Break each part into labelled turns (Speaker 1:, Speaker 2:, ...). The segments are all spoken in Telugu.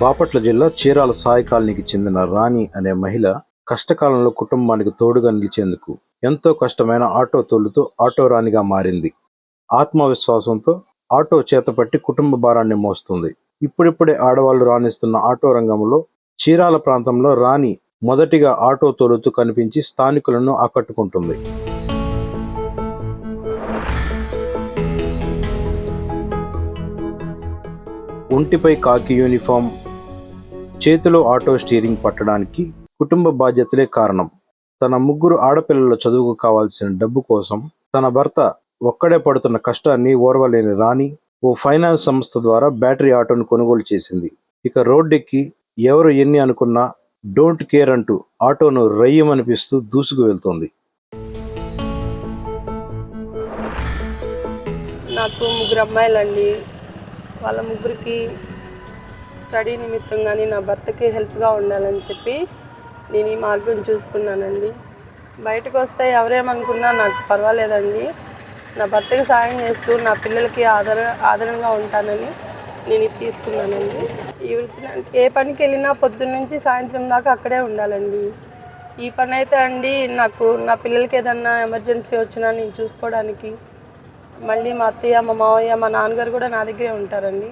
Speaker 1: బాపట్ల జిల్లా చీరాల సాయి కాలనీకి చెందిన రాణి అనే మహిళ కష్టకాలంలో కుటుంబానికి తోడుగా నిలిచేందుకు ఎంతో కష్టమైన ఆటో తోలుతూ ఆటో రాణిగా మారింది. ఆత్మవిశ్వాసంతో ఆటో చేతపట్టి కుటుంబ భారాన్ని మోస్తుంది. ఇప్పుడిప్పుడే ఆడవాళ్ళు రాణిస్తున్న ఆటో రంగంలో చీరాల ప్రాంతంలో రాణి మొదటిగా ఆటో తోలుతూ కనిపించి స్థానికులను ఆకట్టుకుంటుంది. ఒంటిపై కాకి యూనిఫామ్ చేతిలో ఆటో స్టీరింగ్ పట్టడానికి కుటుంబ బాధ్యతలే కారణం. తన ముగ్గురు ఆడపిల్లల చదువుకు కావాల్సిన డబ్బు కోసం తన భర్త ఒక్కడే పడుతున్న కష్టాన్ని ఓర్వలేని రాణి ఓ ఫైనాన్స్ సంస్థ ద్వారా బ్యాటరీ ఆటోను కొనుగోలు చేసింది. ఇక రోడ్డెక్కి ఎవరు ఎన్ని అనుకున్నా డోంట్ కేర్ అంటూ ఆటోను రయ్యమనిపిస్తూ దూసుకు వెళ్తుంది.
Speaker 2: నాకు ముగ్గురు అమ్మాయిలండి. వాళ్ళ ముగ్గురికి స్టడీ నిమిత్తం కానీ నా భర్తకి హెల్ప్గా ఉండాలని చెప్పి నేను ఈ మార్గం చూసుకున్నానండి. బయటకు వస్తే ఎవరేమనుకున్నా నాకు పర్వాలేదండి. నా భర్తకి సాయం చేస్తూ నా పిల్లలకి ఆదర ఆదరణగా ఉంటానని నేను ఇది తీసుకున్నానండి. ఈ వృత్తిని ఏ పనికి వెళ్ళినా పొద్దున్న నుంచి సాయంత్రం దాకా అక్కడే ఉండాలండి. ఈ పని అయితే అండి నాకు నా పిల్లలకి ఏదన్నా ఎమర్జెన్సీ వచ్చినా నేను చూసుకోవడానికి. మళ్ళీ మా అత్తయ్య మా మావయ్య మా నాన్నగారు కూడా నా దగ్గరే ఉంటారండి.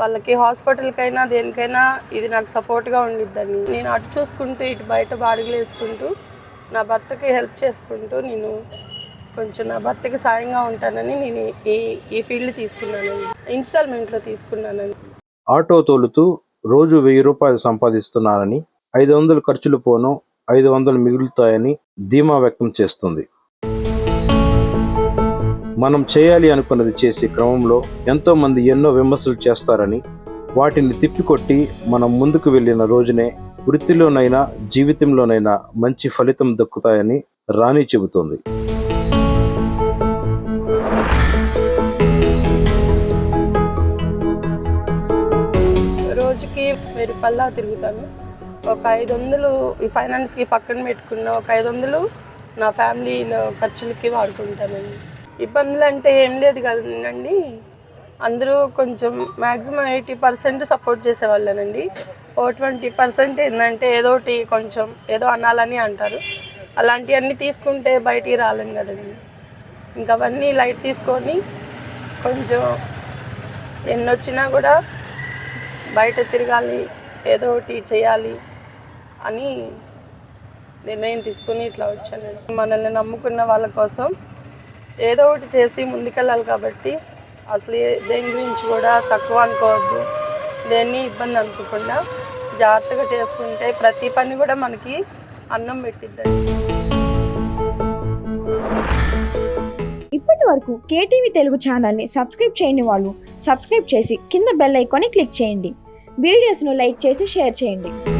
Speaker 2: వాళ్ళకి హాస్పిటల్కైనా దేనికైనా ఇది నాకు సపోర్ట్గా ఉండిద్దని నేను అటు చూసుకుంటూ ఇటు బయట బాడుగులు వేసుకుంటూ నా భర్తకి హెల్ప్ చేసుకుంటూ నేను కొంచెం నా భర్తకి సాయంగా ఉంటానని నేను ఈ ఈ ఫీల్డ్ తీసుకున్నానండి. ఇన్స్టాల్మెంట్లో తీసుకున్నానని
Speaker 1: ఆటో తోలుతూ రోజు వెయ్యి రూపాయలు సంపాదిస్తున్నానని ఐదు వందలు ఖర్చులు పోను ఐదు వందలు మిగులుతాయని ధీమా వ్యక్తం చేస్తుంది. మనం చేయాలి అనుకున్నది చేసే క్రమంలో ఎంతోమంది ఎన్నో విమర్శలు చేస్తారని వాటిని తిప్పికొట్టి మనం ముందుకు వెళ్ళిన రోజునే వృత్తిలోనైనా జీవితంలోనైనా మంచి ఫలితం దక్కుతాయని రాణి చెబుతోంది.
Speaker 2: రోజుకి వెయ్యి పల్లా తిరుగుతాను. ఒక ఐదు వందలు ఈ ఫైనాన్స్కి పక్కన పెట్టుకున్న ఒక ఐదు వందలు నా ఫ్యామిలీలో ఖర్చులకి వాడుకుంటానండి. ఇబ్బందులు అంటే ఏం లేదు కదండి. అందరూ కొంచెం మ్యాక్సిమం ఎయిటీ పర్సెంట్ సపోర్ట్ చేసేవాళ్ళనండి. ఓ ట్వంటీ పర్సెంట్ ఏంటంటే ఏదో ఒకటి కొంచెం ఏదో అనాలని అంటారు. అలాంటివన్నీ తీసుకుంటే బయటికి రాలేను కదండి. ఇంకా అవన్నీ లైట్ తీసుకొని కొంచెం ఎన్ని వచ్చినా కూడా బయట తిరగాలి ఏదో ఒకటి చేయాలి అని నిర్ణయం తీసుకుని ఇట్లా వచ్చానండి. మనల్ని నమ్ముకున్న వాళ్ళ కోసం ఏదో ఒకటి చేసి ముందుకెళ్ళాలి కాబట్టి అసలు దేని గురించి కూడా తక్కువ అనుకోవద్దు. దేన్ని ఇబ్బంది అనుకోకుండా జాగ్రత్తగా చేసుకుంటే ప్రతి పని కూడా మనకి అన్నం పెట్టిద్దండి.
Speaker 3: ఇప్పటి వరకు కేటీవీ తెలుగు ఛానల్ని సబ్స్క్రైబ్ చేయని వాళ్ళు సబ్స్క్రైబ్ చేసి కింద బెల్ ఐకాన్ని క్లిక్ చేయండి. వీడియోస్ను లైక్ చేసి షేర్ చేయండి.